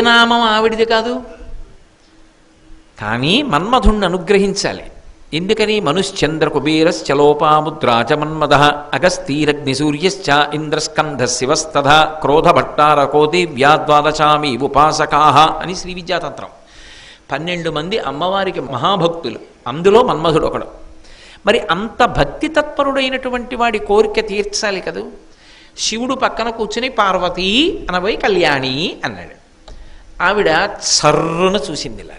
నామం ఆవిడిది కాదు. కానీ మన్మధుణ్ణి అనుగ్రహించాలి. ఎందుకని? మనుశ్చంద్ర కుబేరశ్చలోపాముద్రాచ మన్మద అగస్తీరగ్ని సూర్యశ్చ ఇంద్రస్కంధ శివస్తథ క్రోధభట్టారకో దివ్యాద్వాదశామి ఉపాసకా అని శ్రీ విద్యాతంత్రం. పన్నెండు మంది అమ్మవారికి మహాభక్తులు. అందులో మన్మధుడు ఒకడు మరి అంత భక్తి తత్పరుడైనటువంటి వాడి కోరిక తీర్చాలి కదూ? శివుడు పక్కన కూర్చుని పార్వతీ అనబోయి కళ్యాణి అన్నాడు. ఆవిడ సర్రున చూసింది ఇలాగ.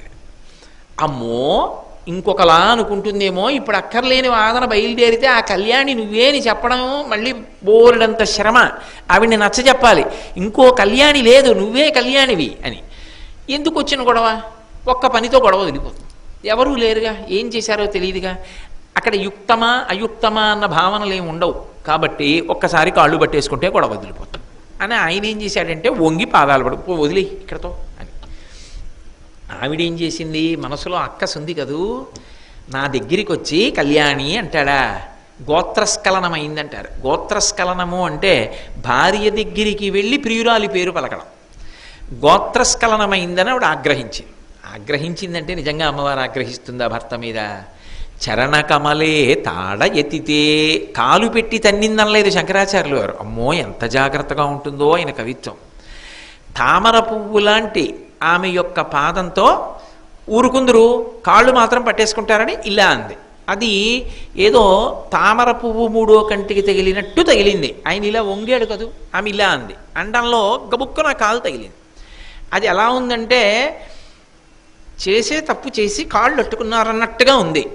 అమ్మో ఇంకొకలా అనుకుంటుందేమో ఇప్పుడు అక్కర్లేని వాదన బయలుదేరితే ఆ కళ్యాణి నువ్వే అని చెప్పడం మళ్ళీ బోరుడంత శ్రమ. ఆవిడ్ని నచ్చ చెప్పాలి. ఇంకో కళ్యాణి లేదు నువ్వే కళ్యాణివి అని. ఎందుకు వచ్చిన గొడవ? ఒక్క పనితో గొడవ వదిలిపోతుంది. ఎవరూ లేరుగా ఏం చేశారో తెలియదుగా. అక్కడ యుక్తమా అయుక్తమా అన్న భావనలు ఏమి ఉండవు. కాబట్టి ఒక్కసారి కాళ్ళు పట్టేసుకుంటే గొడవ వదిలిపోతుంది. అని ఆయన ఏం చేశాడంటే వంగి పాదాలు పడు పో వదిలే ఇక్కడతో. ఆవిడేం చేసింది? మనసులో అక్కసు ఉంది కదూ? నా దగ్గరికి వచ్చి కళ్యాణి అంటాడా? గోత్రస్ఖలనమైందంటారు. గోత్రస్ఖలనము అంటే భార్య దగ్గరికి వెళ్ళి ప్రియురాలి పేరు పలకడం. గోత్రస్ఖలనమైందని ఆవిడ ఆగ్రహించింది ఆగ్రహించిందంటే నిజంగా అమ్మవారు ఆగ్రహిస్తుందా భర్త మీద? చరణ కమలే తాడ ఎత్తితే కాలు పెట్టి తన్నిందనలేదు శంకరాచార్యులు గారు. అమ్మో ఎంత జాగ్రత్తగా ఉంటుందో ఆయన కవిత్వం. తామర పువ్వు లాంటి ఆమె యొక్క పాదంతో ఊరుకుందరు కాళ్ళు మాత్రం పట్టేసుకుంటారని ఇలా అంది. అది ఏదో తామర పువ్వు మూడో కంటికి తగిలినట్టు తగిలింది. ఆయన ఇలా వంగాడు కదూ? ఆమె ఇలా అంది. అండంలో గబుక్కున కాలు తగిలింది. అది ఎలా ఉందంటే చేసే తప్పు చేసి కాళ్ళు అట్టుకున్నారన్నట్టుగా ఉంది.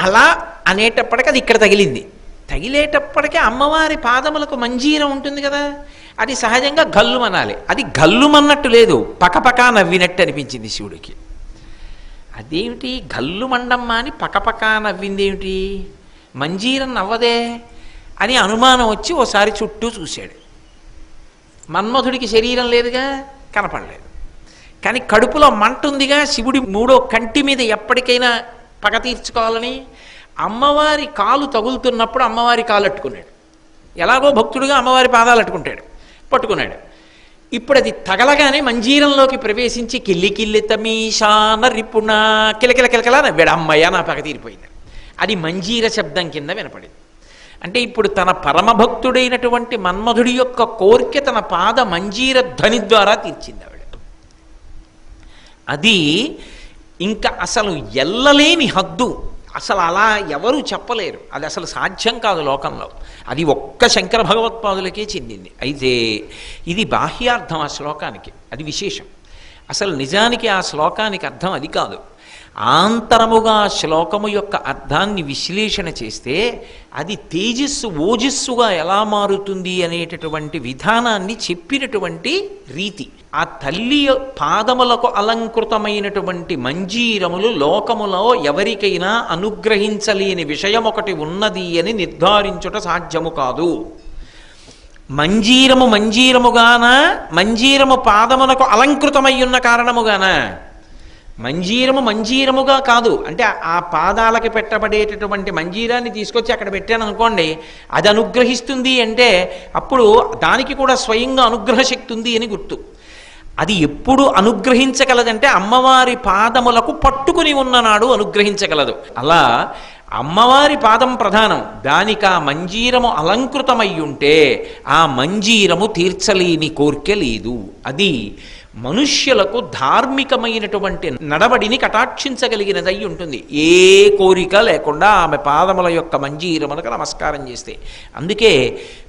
అలా అనేటప్పటికీ అది ఇక్కడ తగిలింది. తగిలేటప్పటికీ అమ్మవారి పాదములకు మంజీరం ఉంటుంది కదా? అది సహజంగా గల్లుమనాలి. అది గల్లుమన్నట్టు లేదు. పకపకా నవ్వినట్టు అనిపించింది శివుడికి. అదేమిటి? గల్లు మండమ్మ అని పకపకా నవ్వింది ఏమిటి మంజీరం నవ్వదే అని అనుమానం వచ్చి ఓసారి చుట్టూ చూశాడు. మన్మధుడికి శరీరం లేదుగా? కనపడలేదు. కానీ కడుపులో మంట ఉందిగా శివుడి మూడో కంటి మీద ఎప్పటికైనా పగ తీర్చుకోవాలని అమ్మవారి కాలు తగులుతున్నప్పుడు అమ్మవారి కాలు అట్టుకున్నాడు. ఎలాగో భక్తుడుగా అమ్మవారి పాదాలు అట్టుకుంటాడు. పట్టుకున్నాడు. ఇప్పుడు అది తగలగానే మంజీరంలోకి ప్రవేశించి కిల్లి కిల్లి తమీషాన రిపుణ కిలకిల కిలకిల నవ్వాడు అమ్మయ్య నా పగ తీరిపోయింది. అది మంజీర శబ్దం కింద వినపడింది. అంటే ఇప్పుడు తన పరమభక్తుడైనటువంటి మన్మధుడి యొక్క కోరిక తన పాద మంజీర ధ్వని ద్వారా తీర్చింది ఆవిడ. అది ఇంకా అసలు ఎల్లలేని హద్దు. అసలు అలా ఎవరు చెప్పలేరు. అది అసలు సాధ్యం కాదు లోకంలో. అది ఒక్క శంకర భగవత్పాదులకే చెందింది. అయితే ఇది బాహ్యార్థం ఆ శ్లోకానికి. అది విశేషం. అసలు నిజానికి ఆ శ్లోకానికి అర్థం అది కాదు. ఆంతరముగా శ్లోకము యొక్క అర్థాన్ని విశ్లేషణ చేస్తే అది తేజస్సు ఓజస్సుగా ఎలా మారుతుంది అనేటటువంటి విధానాన్ని చెప్పినటువంటి రీతి. ఆ తల్లి పాదములకు అలంకృతమైనటువంటి మంజీరములు లోకములో ఎవరికైనా అనుగ్రహించలేని విషయం ఒకటి ఉన్నది అని నిర్ధారించుట సాధ్యము కాదు. మంజీరము మంజీరముగాన మంజీరము పాదమునకు అలంకృతమై ఉన్న కారణముగాన. మంజీరము మంజీరముగా కాదు. అంటే ఆ పాదాలకి పెట్టబడేటటువంటి మంజీరాన్ని తీసుకొచ్చి అక్కడ పెట్టాను అనుకోండి అది అనుగ్రహిస్తుంది అంటే అప్పుడు దానికి కూడా స్వయంగా అనుగ్రహ శక్తి ఉంది అని గుర్తు. అది ఎప్పుడు అనుగ్రహించగలదంటే అమ్మవారి పాదములకు పట్టుకుని ఉన్ననాడు అనుగ్రహించగలదు. అలా అమ్మవారి పాదం ప్రధానం. దానికి ఆ మంజీరము అలంకృతమయ్యుంటే ఆ మంజీరము తీర్చలేని కోరిక లేదు. అది మనుష్యులకు ధార్మికమైనటువంటి నడవడిని కటాక్షించగలిగినదై ఉంటుంది. ఏ కోరిక లేకుండా ఆమె పాదముల యొక్క మంజీరములకు నమస్కారం చేస్తే. అందుకే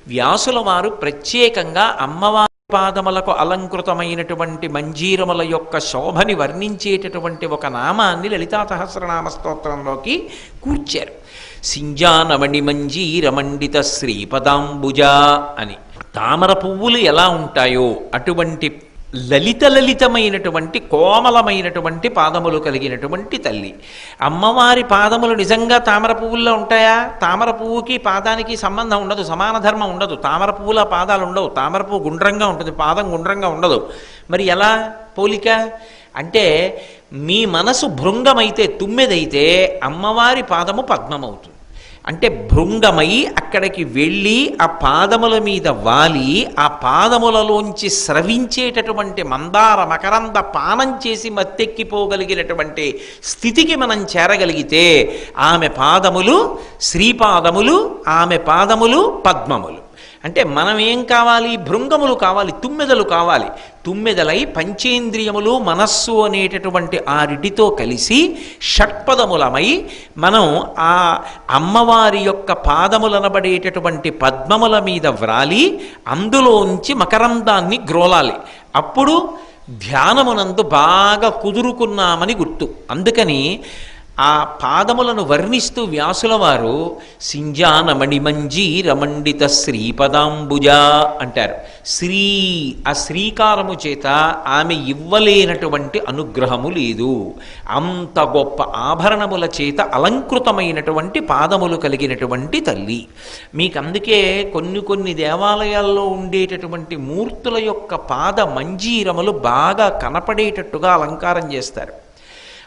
వ్యాసుల వారు ప్రత్యేకంగా అమ్మవారి పాదములకు అలంకృతమైనటువంటి మంజీరముల యొక్క శోభని వర్ణించేటటువంటి ఒక నామాన్ని లలితా సహస్రనామ స్తోత్రంలోకి కూర్చారు. సింజానమణి మంజీరమండిత శ్రీపదాంబుజ అని తామర పువ్వులు ఎలా ఉంటాయో అటువంటి లలిత లలితమైనటువంటి కోమలమైనటువంటి పాదములు కలిగినటువంటి తల్లి. అమ్మవారి పాదములు నిజంగా తామర పువ్వుల్లో ఉంటాయా? తామర పువ్వుకి పాదానికి సంబంధం ఉండదు సమాన ధర్మం ఉండదు. తామర పువ్వుల పాదాలు ఉండవు. తామర పువ్వు గుండ్రంగా ఉంటుంది పాదం గుండ్రంగా ఉండదు. మరి ఎలా? పోలిక? అంటే మీ మనసు భృంగమైతే తుమ్మెదైతే అమ్మవారి పాదము పద్మమవుతుంది. అంటే భృంగమై అక్కడికి వెళ్ళి ఆ పాదముల మీద వాలి ఆ పాదములలోంచి స్రవించేటటువంటి మందార మకరంద పానం చేసి మత్తెక్కిపోగలిగినటువంటి స్థితికి మనం చేరగలిగితే ఆమె పాదములు శ్రీపాదములు ఆమె పాదములు పద్మములు. అంటే మనం ఏం కావాలి? భృంగములు కావాలి తుమ్మెదలు కావాలి. తుమ్మెదలై పంచేంద్రియములు మనస్సు అనేటటువంటి ఆ రిటితో కలిసి షట్పదములమై మనం ఆ అమ్మవారి యొక్క పాదములనబడేటటువంటి పద్మముల మీద వ్రాలి అందులోంచి మకరందాన్ని గ్రోలాలి. అప్పుడు ధ్యానమునందు బాగా కుదురుకున్నామని గుర్తు. అందుకని ఆ పాదములను వర్ణిస్తూ వ్యాసుల వారు సింజానమణి రమండిత శ్రీపదాంబుజ అంటారు. శ్రీ ఆ శ్రీకారము చేత ఆమె ఇవ్వలేనటువంటి అనుగ్రహము లేదు. అంత గొప్ప ఆభరణముల చేత అలంకృతమైనటువంటి పాదములు కలిగినటువంటి తల్లి. మీకు అందుకే కొన్ని కొన్ని దేవాలయాల్లో ఉండేటటువంటి మూర్తుల యొక్క పాద మంజీరములు బాగా కనపడేటట్టుగా అలంకారం చేస్తారు.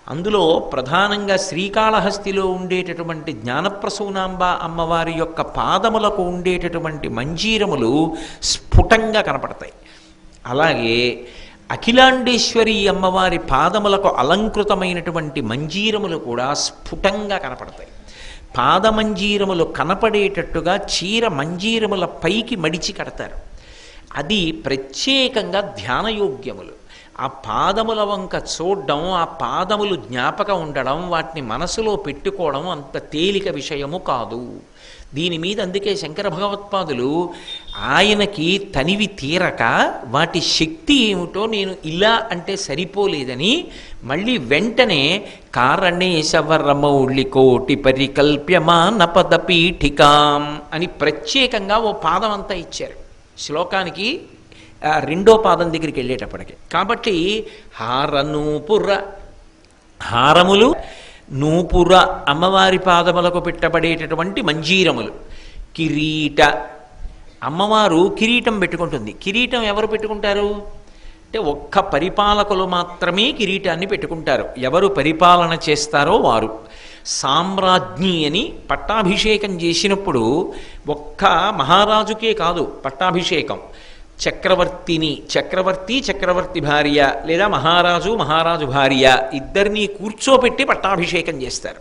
అందులో ప్రధానంగా శ్రీకాళహస్తిలో ఉండేటటువంటి జ్ఞానప్రసూనాంబ అమ్మవారి యొక్క పాదములకు ఉండేటటువంటి మంజీరములు స్ఫుటంగా కనపడతాయి. అలాగే అఖిలాండేశ్వరి అమ్మవారి పాదములకు అలంకృతమైనటువంటి మంజీరములు కూడా స్ఫుటంగా కనపడతాయి. పాదమంజీరములు కనపడేటట్టుగా చీర మంజీరముల పైకి మడిచి కడతారు. అది ప్రత్యేకంగా ధ్యానయోగ్యములు. ఆ పాదముల వంక చూడడం ఆ పాదములు జ్ఞాపకం ఉండడం వాటిని మనసులో పెట్టుకోవడం అంత తేలిక విషయము కాదు. దీని మీద అందుకే శంకర భగవత్పాదులు ఆయనకి తనివి తీరక వాటి శక్తి ఏమిటో నేను ఇలా అంటే సరిపోలేదని మళ్ళీ వెంటనే కారణేశవరమౌళి కోటి పరికల్ప్యమాన పదపీఠికాం అని ప్రత్యేకంగా ఓ పాదం అంతా ఇచ్చారు. శ్లోకానికి రెండో పాదం దగ్గరికి వెళ్ళేటప్పటికి. కాబట్టి హారనూపుర హారములు నూపుర అమ్మవారి పాదములకు పెట్టబడేటటువంటి మంజీరములు. కిరీట. అమ్మవారు కిరీటం పెట్టుకుంటుంది. కిరీటం ఎవరు పెట్టుకుంటారు? అంటే ఒక్క పరిపాలకులు మాత్రమే కిరీటాన్ని పెట్టుకుంటారు. ఎవరు పరిపాలన చేస్తారో వారు. సామ్రాజ్ఞి అని పట్టాభిషేకం చేసినప్పుడు ఒక్క మహారాజుకే కాదు పట్టాభిషేకం. చక్రవర్తిని చక్రవర్తి చక్రవర్తి భార్య లేదా మహారాజు మహారాజు భార్య ఇద్దరిని కూర్చోపెట్టి పట్టాభిషేకం చేస్తారు.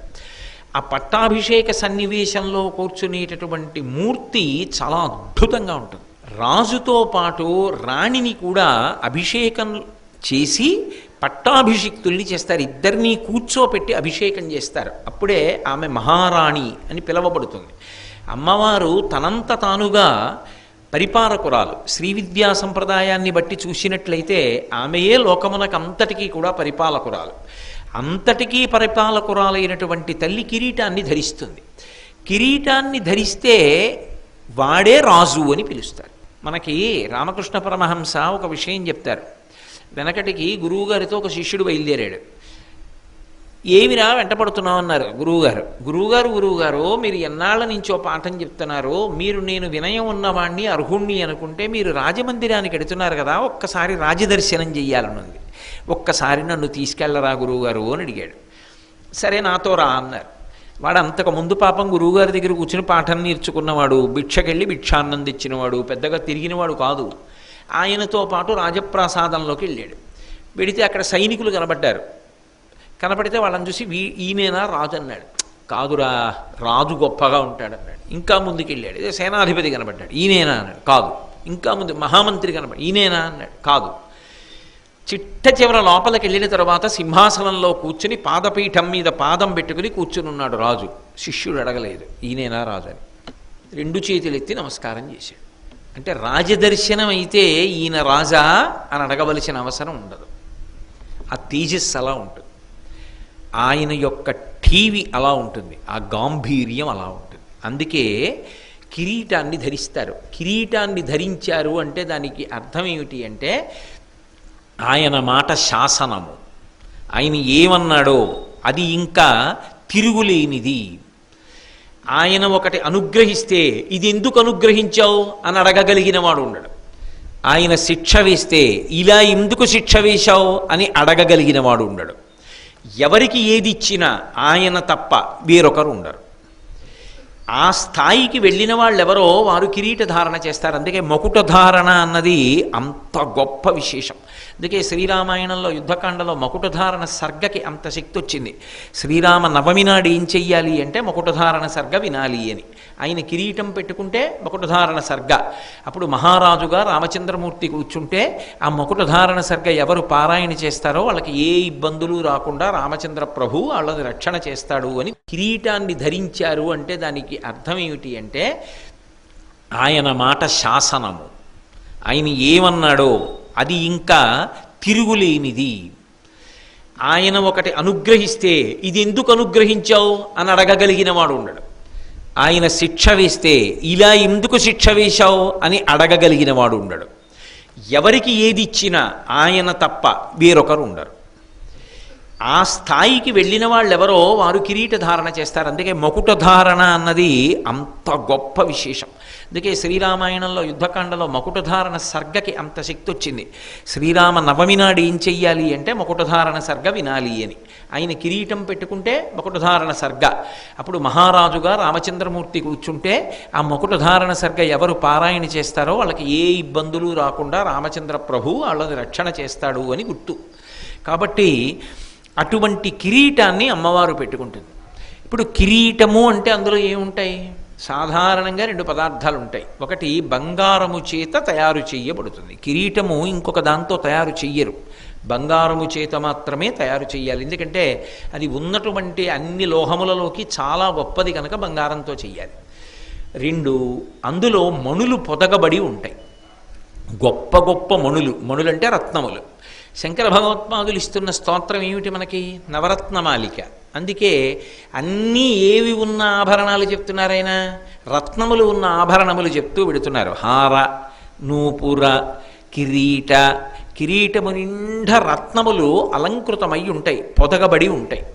ఆ పట్టాభిషేక సన్నివేశంలో కూర్చునేటటువంటి మూర్తి చాలా అద్భుతంగా ఉంటుంది. రాజుతో పాటు రాణిని కూడా అభిషేకం చేసి పట్టాభిషిక్తుల్ని చేస్తారు. ఇద్దరినీ కూర్చోపెట్టి అభిషేకం చేస్తారు. అప్పుడే ఆమె మహారాణి అని పిలువబడుతుంది. అమ్మవారు తనంత తానుగా పరిపాలకురాలు. శ్రీ విద్యా సంప్రదాయాన్ని బట్టి చూసినట్లయితే ఆమెయే లోకమునకు అంతటికీ కూడా పరిపాలకురాలు. అంతటికీ పరిపాలకురాలైనటువంటి తల్లి కిరీటాన్ని ధరిస్తుంది. కిరీటాన్ని ధరిస్తే వాడే రాజు అని పిలుస్తారు. మనకి రామకృష్ణ పరమహంస ఒక విషయం చెప్తారు. వెనకటికి గురువుగారితో ఒక శిష్యుడు బయలుదేరాడు. ఏమిరా వెంటపడుతున్నావు అన్నారు. గురువుగారు. గురువుగారు గురువుగారు మీరు ఎన్నాళ్ళ నుంచో పాఠం చెప్తున్నారు మీరు నేను వినయం ఉన్నవాణ్ణి అర్హుణ్ణి అనుకుంటే మీరు రాజమందిరానికి ఎడుతున్నారు కదా ఒక్కసారి రాజదర్శనం చెయ్యాలనుంది ఒక్కసారి నన్ను తీసుకెళ్ళరా గురువుగారు అని అడిగాడు. సరే నాతో రా అన్నారు. వాడు అంతకు ముందు పాపం గురువుగారి దగ్గర కూర్చుని పాఠం నేర్చుకున్నవాడు భిక్షకెళ్ళి భిక్షాన్నం తెచ్చినవాడు పెద్దగా తిరిగినవాడు కాదు. ఆయనతో పాటు రాజప్రాసాదంలోకి వెళ్ళాడు. వెడితే అక్కడ సైనికులు కనబడ్డారు. కనపడితే వాళ్ళని చూసి వీ ఈయనేనా రాజు అన్నాడు. కాదురా రాజు గొప్పగా ఉంటాడు అన్నాడు. ఇంకా ముందుకు వెళ్ళాడు ఇదే సేనాధిపతి కనబడ్డాడు. ఈయనేనా అన్నాడు. కాదు. ఇంకా ముందు మహామంత్రి కనబడి ఈయనేనా అన్నాడు. కాదు. చిట్ట చివర లోపలికి వెళ్ళిన తర్వాత సింహాసనంలో కూర్చుని పాదపీఠం మీద పాదం పెట్టుకుని కూర్చుని ఉన్నాడు రాజు. శిష్యుడు అడగలేదు ఈయనేనా రాజు అని. రెండు చేతులు ఎత్తి నమస్కారం చేశాడు. అంటే రాజదర్శనం అయితే ఈయన రాజా అని అడగవలసిన అవసరం ఉండదు. ఆ తేజస్సు అలా ఉంటుంది. ఆయన యొక్క టీవీ అలా ఉంటుంది. ఆ గాంభీర్యం అలా ఉంటుంది. అందుకే కిరీటాన్ని ధరిస్తారు. కిరీటాన్ని ధరించారు అంటే దానికి అర్థం ఏమిటి అంటే ఆయన మాట శాసనము. ఆయన ఏమన్నాడో అది ఇంకా తిరుగులేనిది. ఆయన ఒకటి అనుగ్రహిస్తే ఇది ఎందుకు అనుగ్రహించావు అని అడగగలిగిన వాడు ఉండడు. ఆయన శిక్ష వేస్తే ఇలా ఎందుకు శిక్ష వేశావు అని అడగగలిగిన వాడు ఉండడు. ఎవరికి ఏది ఇచ్చినా ఆయన తప్ప వేరొకరు ఉండరు. ఆ స్థాయికి వెళ్ళిన వాళ్ళెవరో వారు కిరీట ధారణ చేస్తారు. అందుకే మకుట ధారణ అన్నది అంత గొప్ప విశేషం. అందుకే శ్రీరామాయణంలో యుద్ధకాండలో మకుట ధారణ సర్గకి అంత శక్తి వచ్చింది. శ్రీరామ నవమి నాడు ఏం చెయ్యాలి అంటే మకుట ధారణ సర్గ వినాలి అని. ఆయన కిరీటం పెట్టుకుంటే మకుట సర్గ. అప్పుడు మహారాజుగా రామచంద్రమూర్తి కూర్చుంటే ఆ మకుట సర్గ ఎవరు పారాయణ చేస్తారో వాళ్ళకి ఏ ఇబ్బందులు రాకుండా రామచంద్ర ప్రభు వాళ్ళని రక్షణ చేస్తాడు అని కిరీటాన్ని ధరించారు అంటే దానికి అర్థం ఏమిటి అంటే ఆయన మాట శాసనము. ఆయన ఏమన్నాడో అది ఇంకా తిరుగులేనిది. ఆయన ఒకటి అనుగ్రహిస్తే ఇది ఎందుకు అనుగ్రహించావు? అని అడగగలిగిన వాడు ఉండడు. ఆయన శిక్ష వేస్తే ఇలా ఎందుకు శిక్ష వేశావు అని అడగగలిగిన వాడు ఉండడు. ఎవరికి ఏది ఇచ్చినా ఆయన తప్ప వేరొకరు ఉండరు. ఆ స్థాయికి వెళ్ళిన వాళ్ళెవరో వారు కిరీట ధారణ చేస్తారు. అందుకే మకుట ధారణ అన్నది అంత గొప్ప విశేషం. అందుకే శ్రీరామాయణంలో యుద్ధకాండలో మకుటధారణ సర్గకి అంత శక్తి వచ్చింది శ్రీరామ నవమి నాడు ఏం చెయ్యాలి అంటే మకుటధారణ సర్గ వినాలి అని. ఆయన కిరీటం పెట్టుకుంటే మకుటధారణ సర్గ. అప్పుడు మహారాజుగా రామచంద్రమూర్తి కూర్చుంటే ఆ మకుటధారణ సర్గ ఎవరు పారాయణ చేస్తారో వాళ్ళకి ఏ ఇబ్బందులు రాకుండా రామచంద్ర ప్రభు వాళ్ళని రక్షణ చేస్తాడు అని గుర్తు. కాబట్టి అటువంటి కిరీటాన్ని అమ్మవారు పెట్టుకుంటుంది. ఇప్పుడు కిరీటము అంటే అందులో ఏముంటాయి? సాధారణంగా రెండు పదార్థాలు ఉంటాయి. ఒకటి బంగారము చేత తయారు చేయబడుతుంది. కిరీటము ఇంకొక దాంతో తయారు చెయ్యరు. బంగారము చేత మాత్రమే తయారు చేయాలి ఎందుకంటే అది ఉన్నటువంటి అన్ని లోహములలోకి చాలా గొప్పది కనుక బంగారంతో చెయ్యాలి. రెండు అందులో మణులు పొదగబడి ఉంటాయి. గొప్ప గొప్ప మణులు. మణులంటే రత్నములు. శంకర భగవత్పాదులు ఇస్తున్న స్తోత్రం ఏమిటి మనకి? నవరత్నమాలిక. అందుకే అన్నీ ఏవి ఉన్న ఆభరణాలు చెప్తున్నారైనా రత్నములు ఉన్న ఆభరణములు చెప్తూ పెడుతున్నారు. హార నూపుర కిరీట కిరీటము నిండా రత్నములు అలంకృతమై ఉంటాయి పొదగబడి ఉంటాయి.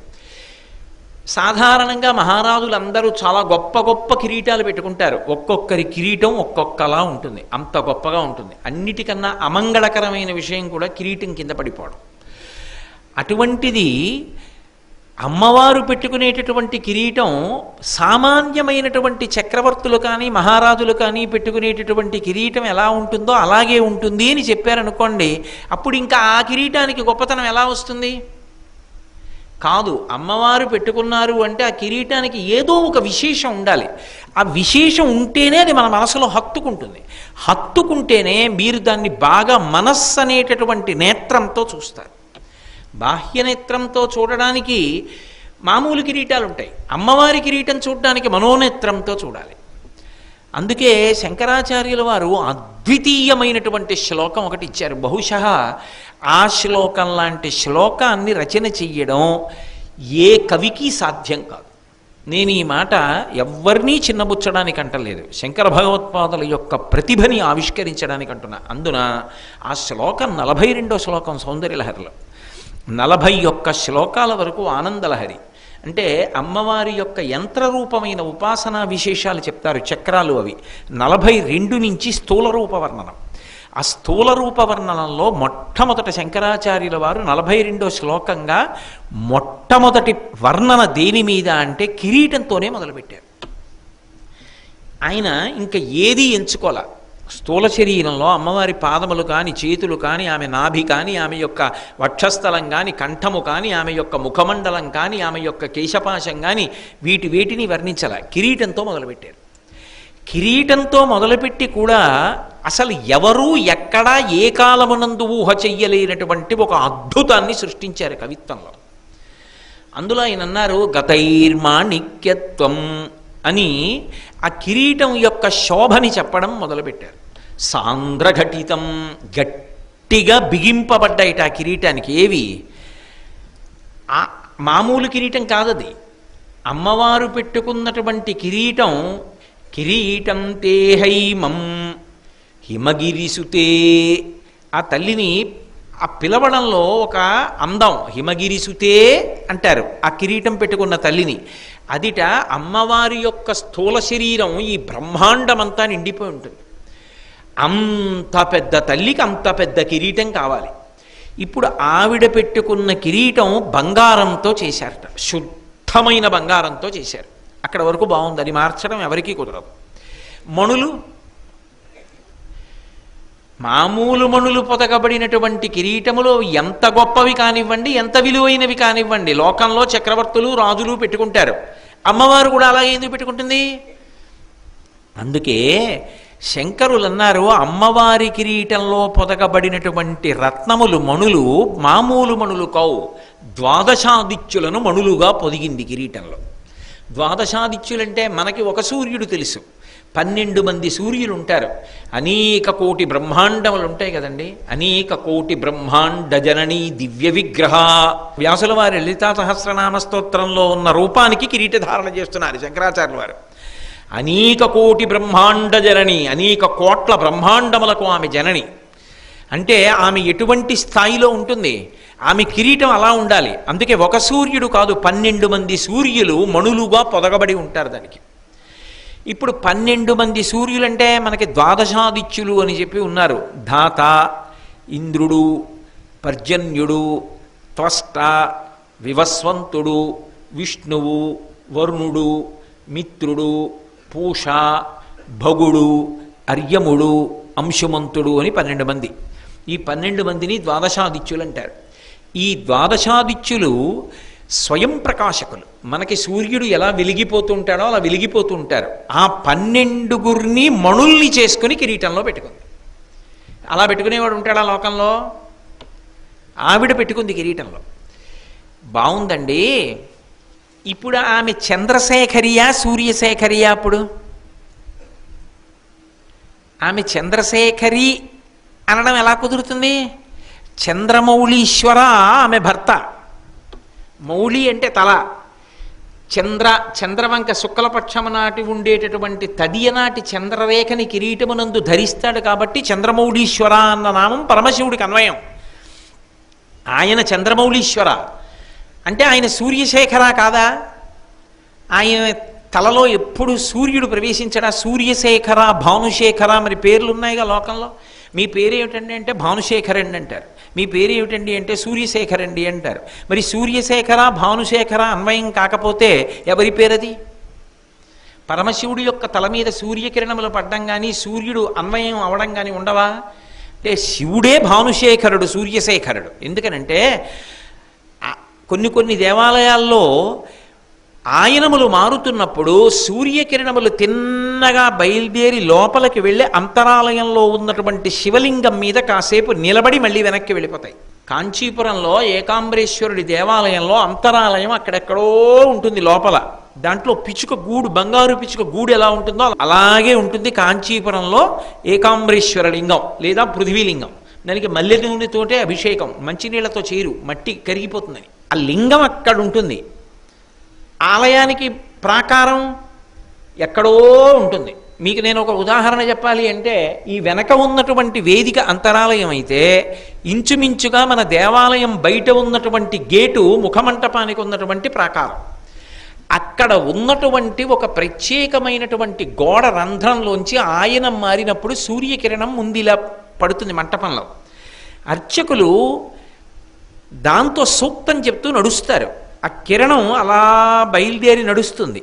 సాధారణంగా మహారాజులందరూ చాలా గొప్ప గొప్ప కిరీటాలు పెట్టుకుంటారు. ఒక్కొక్కరి కిరీటం ఒక్కొక్కలా ఉంటుంది అంత గొప్పగా ఉంటుంది. అన్నిటికన్నా అమంగళకరమైన విషయం కూడా కిరీటం కింద పడిపోవడం. అటువంటిది అమ్మవారు పెట్టుకునేటటువంటి కిరీటం సామాన్యమైనటువంటి చక్రవర్తులు కానీ మహారాజులు కానీ పెట్టుకునేటటువంటి కిరీటం ఎలా ఉంటుందో అలాగే ఉంటుంది అని చెప్పారనుకోండి అప్పుడు ఇంకా ఆ కిరీటానికి గొప్పతనం ఎలా వస్తుంది? కాదు అమ్మవారు పెట్టుకున్నారు అంటే ఆ కిరీటానికి ఏదో ఒక విశేషం ఉండాలి. ఆ విశేషం ఉంటేనే అది మన మనసులో హత్తుకుంటుంది. హత్తుకుంటేనే మీరు దాన్ని బాగా మనస్సు అనేటటువంటి నేత్రంతో చూస్తారు. బాహ్య నేత్రంతో చూడడానికి మామూలు కిరీటాలు ఉంటాయి అమ్మవారి కిరీటం చూడడానికి మనోనేత్రంతో చూడాలి. అందుకే శంకరాచార్యుల వారు అద్వితీయమైనటువంటి శ్లోకం ఒకటి ఇచ్చారు. బహుశ ఆ శ్లోకం లాంటి శ్లోకాన్ని రచన చెయ్యడం ఏ కవికి సాధ్యం కాదు. నేను ఈ మాట ఎవరినీ చిన్నబుచ్చడానికి అంటలేదు. శంకర భగవత్పాదుల యొక్క ప్రతిభని ఆవిష్కరించడానికి అంటున్నా. అందున ఆ శ్లోకం నలభై రెండో శ్లోకం సౌందర్యలహరిలో. నలభై ఒక్క శ్లోకాల వరకు ఆనందలహరి. అంటే అమ్మవారి యొక్క యంత్రరూపమైన ఉపాసనా విశేషాలు చెప్తారు చక్రాలు అవి. నలభై రెండు నుంచి స్థూల రూపవర్ణనం ఆ స్థూల రూపవర్ణనంలో మొట్టమొదట శంకరాచార్యుల వారు నలభై రెండో శ్లోకంగా మొట్టమొదటి వర్ణన దేని మీద అంటే కిరీటంతోనే మొదలుపెట్టారు. ఆయన ఇంకా ఏది ఎంచుకోలే. స్థూల శరీరంలో అమ్మవారి పాదములు కానీ చేతులు కానీ ఆమె నాభి కానీ ఆమె యొక్క వక్షస్థలం కానీ కంఠము కానీ ఆమె యొక్క ముఖమండలం కానీ ఆమె యొక్క కేశపాశం కానీ వీటి వేటిని వర్ణించాల. కిరీటంతో మొదలుపెట్టారు. కిరీటంతో మొదలుపెట్టి కూడా అసలు ఎవరూ ఎక్కడా ఏ కాలమునందు ఊహ చెయ్యలేనటువంటి ఒక అద్భుతాన్ని సృష్టించారు కవిత్వంలో. అందులో ఆయన అన్నారు గతైర్మాణిక్యత్వం అని ఆ కిరీటం యొక్క శోభని చెప్పడం మొదలుపెట్టారు. సాంద్రఘటితం గట్టిగా బిగింపబడ్డాయిట ఆ కిరీటానికి. ఏవి? ఆ మామూలు కిరీటం కాదది. అమ్మవారు పెట్టుకున్నటువంటి కిరీటం కిరీటం తేహైమం హిమగిరిసుతే. ఆ తల్లిని ఆ పిలవడంలో ఒక అందం హిమగిరిసుతే అంటారు ఆ కిరీటం పెట్టుకున్న తల్లిని. అదిట అమ్మవారి యొక్క స్థూల శరీరం ఈ బ్రహ్మాండమంతా నిండిపోయి ఉంటుంది. అంత పెద్ద తల్లికి అంత పెద్ద కిరీటం కావాలి. ఇప్పుడు ఆవిడ పెట్టుకున్న కిరీటం బంగారంతో చేశారట శుద్ధమైన బంగారంతో చేశారు. అక్కడ వరకు బాగుంది అది మార్చడం ఎవరికీ కుదరదు. మణులు మామూలు మణులు పొదగబడినటువంటి కిరీటములో ఎంత గొప్పవి కానివ్వండి ఎంత విలువైనవి కానివ్వండి. లోకంలో చక్రవర్తులు రాజులు పెట్టుకుంటారు. అమ్మవారు కూడా అలాగే ఎందుకు పెట్టుకుంటుంది? అందుకే శంకరులు అన్నారు అమ్మవారి కిరీటంలో పొదగబడినటువంటి రత్నములు మణులు మామూలు మణులు కావు. ద్వాదశాదిత్యులను మణులుగా పొదిగింది కిరీటంలో. ద్వాదశాదిత్యులంటే మనకి ఒక సూర్యుడు తెలుసు. పన్నెండు మంది సూర్యులు ఉంటారు అనేక కోటి బ్రహ్మాండములు ఉంటాయి కదండి. అనేక కోటి బ్రహ్మాండ జనని దివ్య విగ్రహ. వ్యాసుల వారి లలితా సహస్రనామ స్తోత్రంలో ఉన్న రూపానికి కిరీటధారణ చేస్తున్నారు శంకరాచార్యుల వారు. అనేక కోటి బ్రహ్మాండ జనని అనేక కోట్ల బ్రహ్మాండములకు ఆమె జనని. అంటే ఆమె ఎటువంటి స్థాయిలో ఉంటుంది? ఆమె కిరీటం అలా ఉండాలి. అందుకే ఒక సూర్యుడు కాదు పన్నెండు మంది సూర్యులు మణులుగా పొదగబడి ఉంటారు దానికి. ఇప్పుడు పన్నెండు మంది సూర్యులంటే మనకి ద్వాదశాదిత్యులు అని చెప్పి ఉన్నారు. ధాత ఇంద్రుడు పర్జన్యుడు త్వష్ట వివస్వంతుడు విష్ణువు వరుణుడు మిత్రుడు పూష భగుడు అర్యముడు అంశుమంతుడు అని పన్నెండు మంది. ఈ పన్నెండు మందిని ద్వాదశాదిత్యులు అంటారు. ఈ ద్వాదశాదిత్యులు స్వయం ప్రకాశకులు. మనకి సూర్యుడు ఎలా వెలిగిపోతుంటాడో అలా వెలిగిపోతూ ఉంటారు ఆ పన్నెండుగురిని మణుల్ని చేసుకుని కిరీటంలో పెట్టుకుంది. అలా పెట్టుకునేవాడు ఉంటాడా లోకంలో? ఆవిడ పెట్టుకుంది కిరీటంలో. బాగుందండి ఇప్పుడు ఆమె చంద్రశేఖరియా సూర్యశేఖరియా అప్పుడు? ఆమె చంద్రశేఖరి అనడం ఎలా కుదురుతుంది? చంద్రమౌళీశ్వర ఆమె భర్త. మౌళి అంటే తల. చంద్ర చంద్రవంక శుక్లపక్షము నాటి ఉండేటటువంటి తదియనాటి చంద్రరేఖని కిరీటమునందు ధరిస్తాడు కాబట్టి చంద్రమౌళీశ్వర అన్న నామం పరమశివుడికి అన్వయం. ఆయన చంద్రమౌళీశ్వర. అంటే ఆయన సూర్యశేఖర కాదా? ఆయన తలలో ఎప్పుడు సూర్యుడు ప్రవేశించడా? సూర్యశేఖర భానుశేఖర మరి పేర్లు ఉన్నాయిగా లోకంలో? మీ పేరు ఏమిటండి అంటే భానుశేఖరండి అంటారు మీ పేరు ఏమిటండి అంటే సూర్యశేఖరండి అంటారు. మరి సూర్యశేఖర భానుశేఖర అన్వయం కాకపోతే ఎవరి పేరది? పరమశివుడి యొక్క తల మీద సూర్యకిరణములు పడ్డం కానీ సూర్యుడు అన్వయం అవడం కానీ ఉండవా? అంటే శివుడే భానుశేఖరుడు సూర్యశేఖరుడు. ఎందుకనంటే కొన్ని కొన్ని దేవాలయాల్లో ఆయనములు మారుతున్నప్పుడు సూర్యకిరణములు చిన్నగా బయలుదేరి లోపలికి వెళ్ళి అంతరాలయంలో ఉన్నటువంటి శివలింగం మీద కాసేపు నిలబడి మళ్ళీ వెనక్కి వెళ్ళిపోతాయి. కాంచీపురంలో ఏకాంబరేశ్వరుడి దేవాలయంలో అంతరాలయం అక్కడెక్కడో ఉంటుంది లోపల. దాంట్లో పిచ్చుక గూడు బంగారు పిచ్చుక గూడు ఎలా ఉంటుందో అలాగే ఉంటుంది కాంచీపురంలో ఏకాంబరేశ్వర లింగం లేదా పృథ్వీలింగం. దానికి మల్లె నూనెతోటే అభిషేకం మంచినీళ్ళతో చేరు మట్టి కరిగిపోతుందని. ఆ లింగం అక్కడ ఉంటుంది. ఆలయానికి ప్రాకారం ఎక్కడో ఉంటుంది. మీకు నేను ఒక ఉదాహరణ చెప్పాలి అంటే ఈ వెనక ఉన్నటువంటి వేదిక అంతరాలయం అయితే ఇంచుమించుగా మన దేవాలయం బయట ఉన్నటువంటి గేటు ముఖమంటపానికి ఉన్నటువంటి ప్రాకారం. అక్కడ ఉన్నటువంటి ఒక ప్రత్యేకమైనటువంటి గోడ రంధ్రంలోంచి ఆయన మారినప్పుడు సూర్యకిరణం ముందిలా పడుతుంది మంటపంలో. అర్చకులు దాంతో సూక్తం చెప్తూ నడుస్తారు. ఆ కిరణం అలా బయలుదేరి నడుస్తుంది.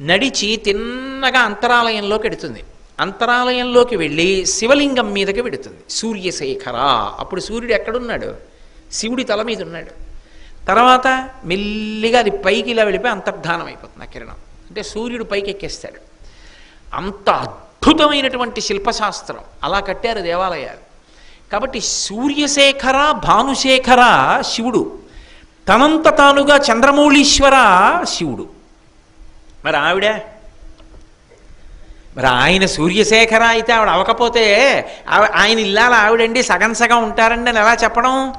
నడిచి తిన్నగా అంతరాలయంలోకి ఎడుతుంది అంతరాలయంలోకి వెళ్ళి శివలింగం మీదకి వెడుతుంది. సూర్యశేఖర అప్పుడు సూర్యుడు ఎక్కడున్నాడు? శివుడి తల మీద ఉన్నాడు. తర్వాత మెల్లిగా అది పైకి ఇలా వెళ్ళిపోయి అంతర్ధానం అయిపోతుంది ఆ కిరణం. అంటే సూర్యుడు పైకి ఎక్కేస్తాడు అంత అద్భుతమైనటువంటి శిల్పశాస్త్రం. అలా కట్టారు దేవాలయాలు. కాబట్టి సూర్యశేఖర భానుశేఖర శివుడు. తనంత తానుగా చంద్రమౌళీశ్వర శివుడు. మరి ఆవిడ? మరి ఆయన సూర్యశేఖర అయితే ఆవిడ అవకపోతే ఆవి- ఆయన ఇల్లాల ఆవిడండి సగం సగం ఉంటారండి అని ఎలా చెప్పడం?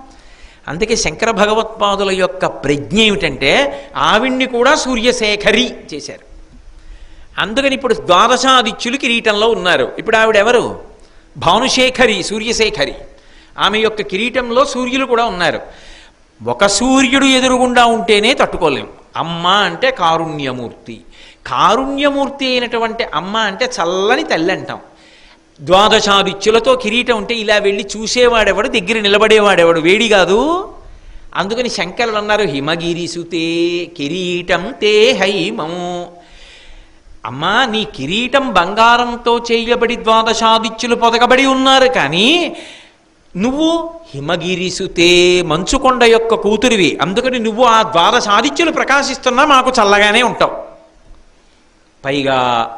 అందుకే శంకర భగవత్పాదుల యొక్క ప్రజ్ఞ ఏమిటంటే ఆవిడ్ని కూడా సూర్యశేఖరి చేశారు. అందుకని ఇప్పుడు ద్వాదశాదిత్యులు కిరీటంలో ఉన్నారు. ఇప్పుడు ఆవిడ ఎవరు? భానుశేఖరి సూర్యశేఖరి. ఆమె యొక్క కిరీటంలో సూర్యులు కూడా ఉన్నారు. ఒక సూర్యుడు ఎదురుగుండా ఉంటేనే తట్టుకోలేము అమ్మ అంటే కారుణ్యమూర్తి. కారుణ్యమూర్తి అయినటువంటి అమ్మ అంటే చల్లని తల్లి అంటాం. ద్వాదశాదిత్యులతో కిరీటం ఉంటే ఇలా వెళ్ళి చూసేవాడెవడు దగ్గర నిలబడేవాడెవడు? వేడి కాదు. అందుకని శంకరులు అన్నారు హిమగిరిసుతే కిరీటం తే హైమము అమ్మా నీ కిరీటం బంగారంతో చేయబడి ద్వాదశాదిత్యులు పొదగబడి ఉన్నారు కానీ నువ్వు హిమగిరిసుతే మంచుకొండ యొక్క కూతురివి. అందుకని నువ్వు ఆ ద్వాదశాదిత్యులు ప్రకాశిస్తున్నా మాకు చల్లగానే ఉంటావు. పైగా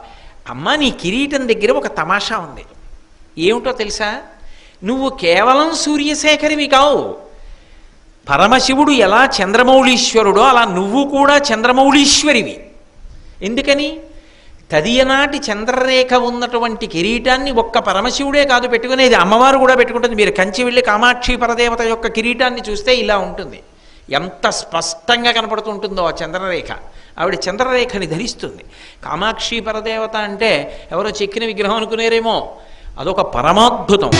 అమ్మ నీ కిరీటం దగ్గర ఒక తమాషా ఉంది. ఏమిటో తెలుసా? నువ్వు కేవలం సూర్యశేఖరివి కావు. పరమశివుడు ఎలా చంద్రమౌళీశ్వరుడో అలా నువ్వు కూడా చంద్రమౌళీశ్వరివి. ఎందుకని? తదియనాటి చంద్రరేఖ ఉన్నటువంటి కిరీటాన్ని ఒక్క పరమశివుడే కాదు పెట్టుకునేది అమ్మవారు కూడా పెట్టుకుంటుంది. మీరు కంచి వెళ్ళి కామాక్షి పరదేవత యొక్క కిరీటాన్ని చూస్తే ఇలా ఉంటుంది. ఎంత స్పష్టంగా కనపడుతుంటుందో ఆ చంద్రరేఖ. ఆవిడ చంద్రరేఖని ధరిస్తుంది. కామాక్షి పరదేవత అంటే ఎవరో చెక్కిన విగ్రహం అనుకునేరేమో. అదొక పరమాద్భుతం.